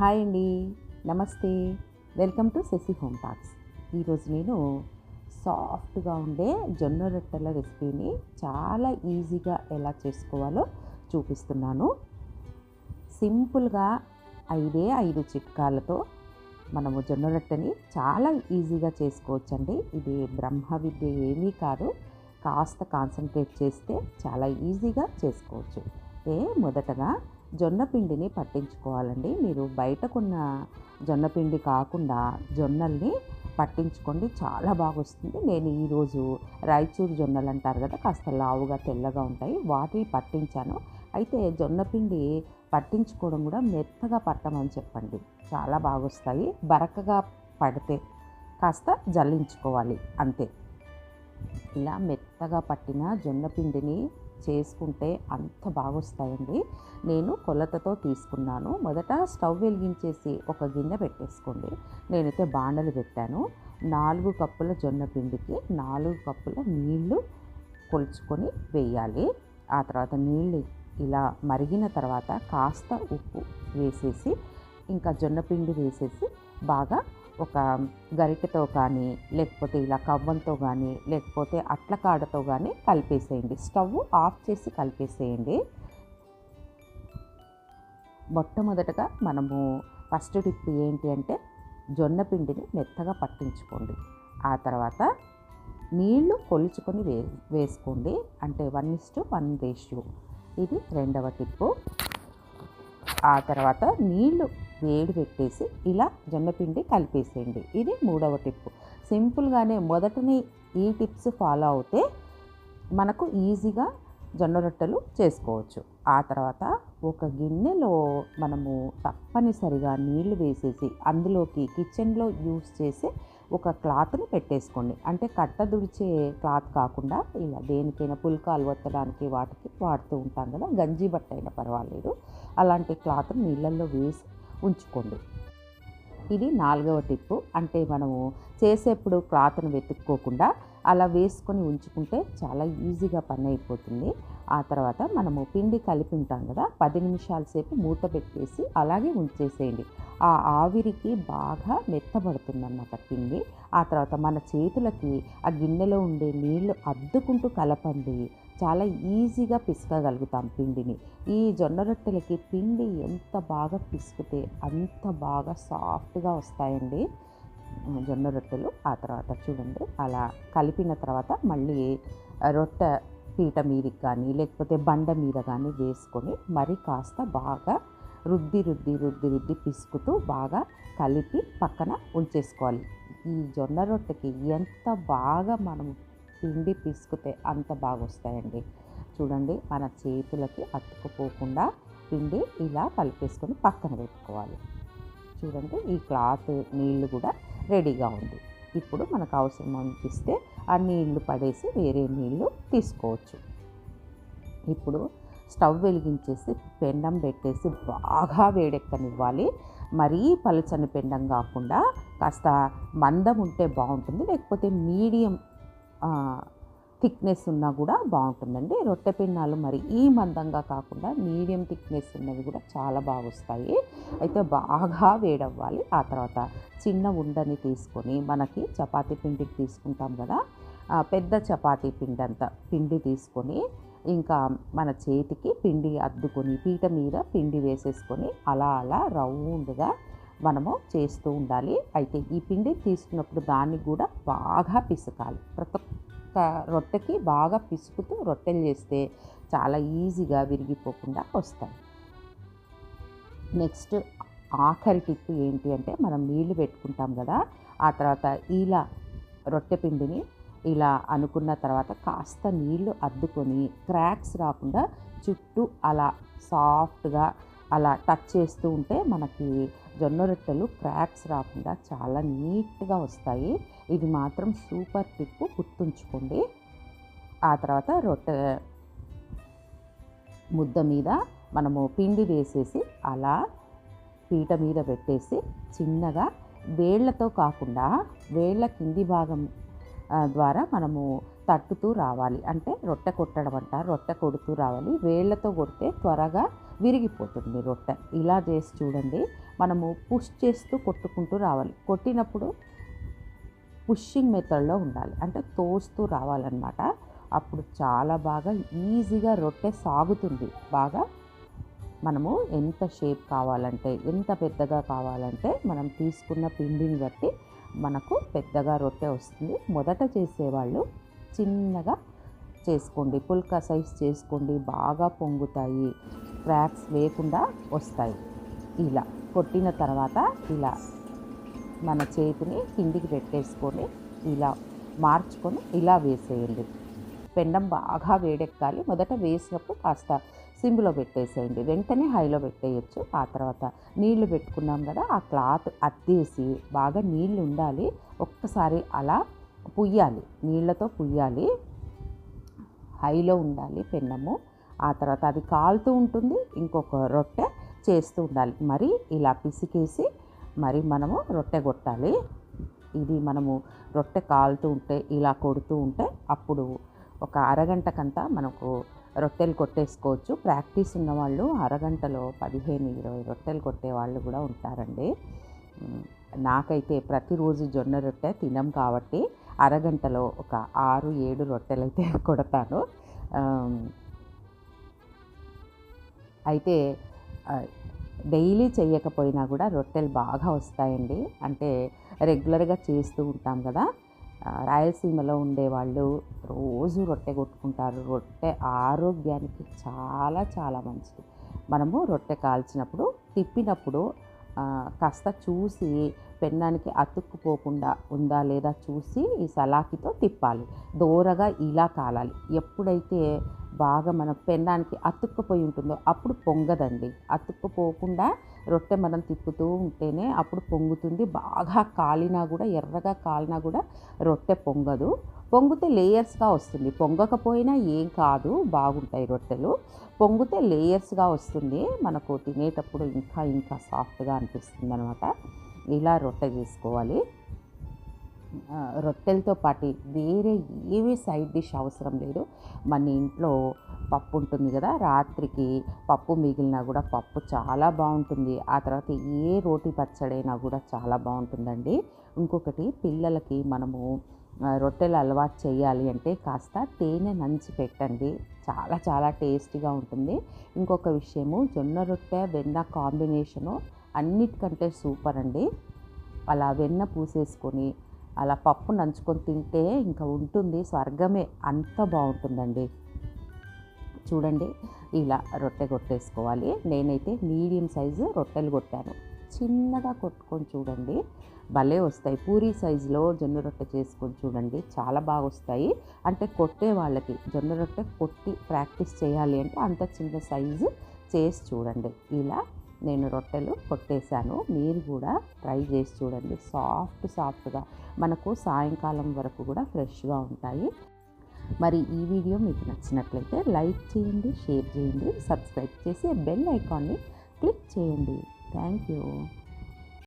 Hi అండి. నమస్తే. Welcome to Sashi home talks. ఈరోజు నేను సాఫ్ట్గా ఉండే జొన్న రొట్టెల రెసిపీని చాలా ఈజీగా ఎలా చేసుకోవాలో చూపిస్తున్నాను. సింపుల్గా ఐదే ఐదు చిట్కాలతో మనము జొన్న రొట్టెని చాలా ఈజీగా చేసుకోవచ్చండి. ఇది బ్రహ్మ విద్య ఏమీ కాదు. కాస్త కాన్సన్ట్రేట్ చేస్తే చాలా ఈజీగా చేసుకోవచ్చు. ఏ మొదటగా జొన్న పిండిని పట్టించుకోవాలండి. మీరు బయటకున్న జొన్న పిండి కాకుండా జొన్నల్ని పట్టించుకోండి. చాలా బాగా వస్తుంది నేను ఈరోజు రాయచూరు జొన్నలు అంటారు కదా కాస్త లావుగా తెల్లగా ఉంటాయి. వాటిని పట్టించాను. అయితే జొన్న పిండి పట్టించుకోవడం కూడా మెత్తగా పట్టమని చెప్పండి. చాలా బాగా వస్తాయి బరకగా పడితే కాస్త జల్లించుకోవాలి. అంతే. ఇలా మెత్తగా పట్టిన జొన్న పిండిని చేసుకుంటే అంత బాగొస్తాయండి. నేను కొలతతో తీసుకున్నాను. మొదట స్టవ్ వెలిగించేసి ఒక గిన్నె పెట్టేసుకోండి. నేనైతే బాండలు పెట్టాను. నాలుగు కప్పుల జొన్న పిండికి నాలుగు కప్పుల నీళ్ళు కొలుచుకొని వేయాలి. ఆ తర్వాత నీళ్ళు ఇలా మరిగిన తర్వాత కాస్త ఉప్పు వేసేసి ఇంకా జొన్న పిండి వేసేసి బాగా ఒక గరిటెతో కానీ లేకపోతే ఇలా కవ్వంతో కానీ లేకపోతే అట్ల కాడతో కానీ కలిపేసేయండి. స్టవ్ ఆఫ్ చేసి కలిపేసేయండి. మొట్టమొదటగా మనము ఫస్ట్ టిప్ ఏంటి అంటే జొన్న పిండిని మెత్తగా పట్టించుకోండి. ఆ తర్వాత నీళ్ళు కొలుచుకొని వే వేసుకోండి. అంటే వన్ ఇస్టు వన్ రేషియో. ఇది రెండవ టిప్పు. ఆ తర్వాత నీళ్ళు వేడి పెట్టేసి ఇలా జొన్నపిండి కలిపేసేయండి. ఇది మూడవ టిప్పు సింపుల్గానే మొదటని ఈ టిప్స్ ఫాలో అవుతే మనకు ఈజీగా జొన్న రొట్టెలు చేసుకోవచ్చు. ఆ తర్వాత ఒక గిన్నెలో మనము తప్పనిసరిగా నీళ్ళు వేసేసి అందులోకి కిచెన్లో యూస్ చేసే ఒక క్లాత్ని పెట్టేసుకోండి. అంటే కట్ట దుడిచే క్లాత్ కాకుండా ఇలా దేనికైనా పుల్కాలు వత్తడానికి వాటికి వాడుతూ ఉంటాం కదా గంజి బట్ట అయినా పర్వాలేదు. అలాంటి క్లాత్ని నీళ్ళల్లో వేసి ఉంచుకోండి. ఇది నాలుగవ టిప్పు. అంటే మనము చేసేప్పుడు క్లాత్ను వెతుక్కోకుండా అలా వేసుకొని ఉంచుకుంటే చాలా ఈజీగా పని అయిపోతుంది. ఆ తర్వాత మనము పిండి కలిపి ఉంటాం కదా పది నిమిషాల సేపు మూత పెట్టేసి అలాగే ఉంచేసేయండి. ఆ ఆవిరికి బాగా మెత్తబడుతుందన్నమాట పిండి. ఆ తర్వాత మన చేతులకి ఆ గిన్నెలో ఉండే నీళ్ళు అద్దుకుంటూ కలపండి. చాలా ఈజీగా పిసకగలుగుతాం పిండిని. ఈ జొన్న రొట్టెలకి పిండి ఎంత బాగా పిసికితే అంత బాగా సాఫ్ట్గా వస్తాయండి. జొన్న రొట్టెలు ఆ తర్వాత చూడండి. అలా కలిపిన తర్వాత మళ్ళీ రొట్టె పీట మీదకి కానీ లేకపోతే బండ మీద కానీ వేసుకొని మరి కాస్త బాగా రుద్ది రుద్ది రుద్ది రుద్ది పిసుకుతూ బాగా కలిపి పక్కన ఉంచేసుకోవాలి. ఈ జొన్న రొట్టెకి ఎంత బాగా మనం పిండి పిసుకుతే అంత బాగా వస్తాయండి చూడండి మన చేతులకి అతుక్కుపోకుండా పిండి ఇలా కలిపేసుకొని పక్కన పెట్టుకోవాలి. చూడండి ఈ క్లాత్ నీళ్ళు కూడా రెడీగా ఉంది. ఇప్పుడు మనకు అవసరం అనిపిస్తే ఆ నీళ్ళు పడేసి వేరే నీళ్ళు తీసుకోవచ్చు. ఇప్పుడు స్టవ్ వెలిగించేసి పెండం పెట్టేసి బాగా వేడెక్కనివ్వాలి. మరీ పలుచని పెండం కాకుండా కాస్త మందం ఉంటే బాగుంటుంది లేకపోతే మీడియం థిక్నెస్ ఉన్నా కూడా బాగుంటుందండి. రొట్టె పిన్నాలు మరి ఈ మందంగా కాకుండా మీడియం థిక్నెస్ ఉన్నవి కూడా చాలా బాగా వస్తాయి అయితే బాగా వేడవ్వాలి. ఆ తర్వాత చిన్న ఉండని తీసుకొని మనకి చపాతీ పిండికి తీసుకుంటాం కదా పెద్ద చపాతీ పిండి అంత పిండి తీసుకొని ఇంకా మన చేతికి పిండి అద్దుకొని పీట మీద పిండి వేసేసుకొని అలా అలా రౌండ్గా మనము చేస్తూ ఉండాలి. అయితే ఈ పిండి తీసుకున్నప్పుడు దాన్ని కూడా బాగా పిసకాలి. ప్రతి ఒక్క రొట్టెకి బాగా పిసుకుతూ రొట్టెలు చేస్తే చాలా ఈజీగా విరిగిపోకుండా వస్తాయి. నెక్స్ట్ ఆఖరి టిప్ ఏంటి అంటే మనం నీళ్ళు పెట్టుకుంటాం కదా ఆ తర్వాత ఇలా రొట్టె పిండిని ఇలా అనుకున్న తర్వాత కాస్త నీళ్ళు అద్దుకొని క్రాక్స్ రాకుండా చుట్టూ అలా సాఫ్ట్గా అలా టచ్ చేస్తూ ఉంటే మనకి జొన్న రొట్టెలు క్రాక్స్ రాకుండా చాలా నీట్గా వస్తాయి. ఇది మాత్రం సూపర్ టిప్ గుర్తుంచుకోండి. ఆ తర్వాత రొట్టె ముద్ద మీద మనము పిండి వేసేసి అలా పీట మీద పెట్టేసి చిన్నగా వేళ్ళతో కాకుండా వేళ్ళ కింది భాగం ద్వారా మనము తట్టుతూ రావాలి. అంటే రొట్టె కొట్టడం అంట రొట్టె కొడుతూ రావాలి. వేళ్ళతో కొడితే త్వరగా విరిగిపోతుంది రొట్టె. ఇలా చేసి చూడండి. మనము పుష్ చేస్తూ కొట్టుకుంటూ రావాలి. కొట్టినప్పుడు పుషింగ్ మెథడ్లో ఉండాలి. అంటే తోస్తూ రావాలన్నమాట. అప్పుడు చాలా బాగా ఈజీగా రొట్టె సాగుతుంది. బాగా మనము ఎంత షేప్ కావాలంటే ఎంత పెద్దగా కావాలంటే మనం తీసుకున్న పిండిని బట్టి మనకు పెద్దగా రొట్టె వస్తుంది. మొదట చేసేవాళ్ళు చిన్నగా చేసుకోండి. పుల్కా సైజ్ చేసుకోండి. బాగా పొంగుతాయి. క్రాక్స్ లేకుండా వస్తాయి. ఇలా. కొట్టిన తర్వాత ఇలా మన చేతిని కిందికి పెట్టేసుకొని ఇలా మార్చుకొని ఇలా వేసేయండి. పెండం బాగా వేడెక్కాలి. మొదట వేసినప్పుడు కాస్త సిమ్లో పెట్టేసేయండి. వెంటనే హైలో పెట్టేయచ్చు. ఆ తర్వాత నీళ్ళు పెట్టుకున్నాం కదా ఆ క్లాత్ అద్దేసి బాగా నీళ్ళు ఉండాలి. ఒక్కసారి అలా పుయ్యాలి. నీళ్ళతో పుయ్యాలి. హైలో ఉండాలి పెన్నము ఆ తర్వాత అది కాలుతూ ఉంటుంది. ఇంకొక రొట్టె చేస్తూ ఉండాలి. మరి ఇలా పిసికేసి మరి మనము రొట్టె కొట్టాలి. ఇది మనము రొట్టె కాలుతూ ఉంటే ఇలా కొడుతూ ఉంటే అప్పుడు ఒక అరగంటకంతా మనకు రొట్టెలు కొట్టేసుకోవచ్చు. ప్రాక్టీస్ ఉన్నవాళ్ళు అరగంటలో పదిహేను ఇరవై రొట్టెలు కొట్టే వాళ్ళు కూడా ఉంటారండి. నాకైతే ప్రతిరోజు జొన్న రొట్టె తినం కాబట్టి అరగంటలో ఒక ఆరు ఏడు రొట్టెలు అయితే కొడతాను అయితే డైలీ చేయకపోయినా కూడా రొట్టెలు బాగా వస్తాయండి. అంటే రెగ్యులర్గా చేస్తూ ఉంటాం కదా. రాయలసీమలో ఉండేవాళ్ళు రోజు రొట్టె కొట్టుకుంటారు. రొట్టె ఆరోగ్యానికి చాలా చాలా మంచిది. మనము రొట్టె కాల్చినప్పుడు తిప్పినప్పుడు కాస్త చూసి పెన్నానికి అతుక్కుపోకుండా ఉందా లేదా చూసి ఈ సలాకితో తిప్పాలి. దోరగా ఇలా కాలాలి. ఎప్పుడైతే బాగా మన పెన్నానికి అతుక్కుపోయి ఉంటుందో అప్పుడు పొంగదండి. అతుక్కుపోకుండా రొట్టె మనం తిప్పుతూ ఉంటేనే అప్పుడు పొంగుతుంది. బాగా కాలినా కూడా ఎర్రగా కాలినా కూడా రొట్టె పొంగదు. పొంగితే లేయర్స్గా వస్తుంది. పొంగకపోయినా ఏం కాదు బాగుంటాయి రొట్టెలు. పొంగితే లేయర్స్గా వస్తుంది. మనకు తినేటప్పుడు ఇంకా ఇంకా సాఫ్ట్గా అనిపిస్తుంది అనమాట ఇలా రొట్టె చేసుకోవాలి. రొట్టెలతో పాటు వేరే ఏవి సైడ్ డిష్ అవసరం లేదు. మన ఇంట్లో పప్పు ఉంటుంది కదా రాత్రికి పప్పు మిగిలినా కూడా పప్పు చాలా బాగుంటుంది. ఆ తర్వాత ఏ రోటి పచ్చడైనా కూడా చాలా బాగుంటుందండి. ఇంకొకటి పిల్లలకి మనము రొట్టెలు అలవాటు చేయాలి అంటే కాస్త తేనె నంచి పెట్టండి. చాలా చాలా టేస్టీగా ఉంటుంది. ఇంకొక విషయము జొన్న రొట్టె వెన్న కాంబినేషను అన్నిటికంటే సూపర్ అండి. అలా వెన్న పూసేసుకొని అలా పప్పు నంచుకొని తింటే ఇంకా ఉంటుంది. స్వర్గమే అంత బాగుంటుందండి. చూడండి ఇలా రొట్టె కొట్టేసుకోవాలి. నేనైతే మీడియం సైజు రొట్టెలు కొట్టాను. చిన్నగా కొట్టుకొని చూడండి. భలే వస్తాయి. పూరీ సైజులో జొన్న రొట్టె చేసుకొని చూడండి. చాలా బాగా వస్తాయి. అంటే కొట్టే వాళ్ళకి జొన్న రొట్టె కొట్టి ప్రాక్టీస్ చేయాలి అంటే అంత చిన్న సైజు చేసి చూడండి. ఇలా నేను రొట్టెలు కొట్టేశాను. మీరు కూడా ట్రై చేసి చూడండి. సాఫ్ట్ సాఫ్ట్గా మనకు సాయంకాలం వరకు కూడా ఫ్రెష్గా ఉంటాయి. మరి ఈ వీడియో మీకు నచ్చినట్లయితే లైక్ చేయండి షేర్ చేయండి సబ్స్క్రైబ్ చేసి బెల్ ఐకాన్ని క్లిక్ చేయండి. Thank you.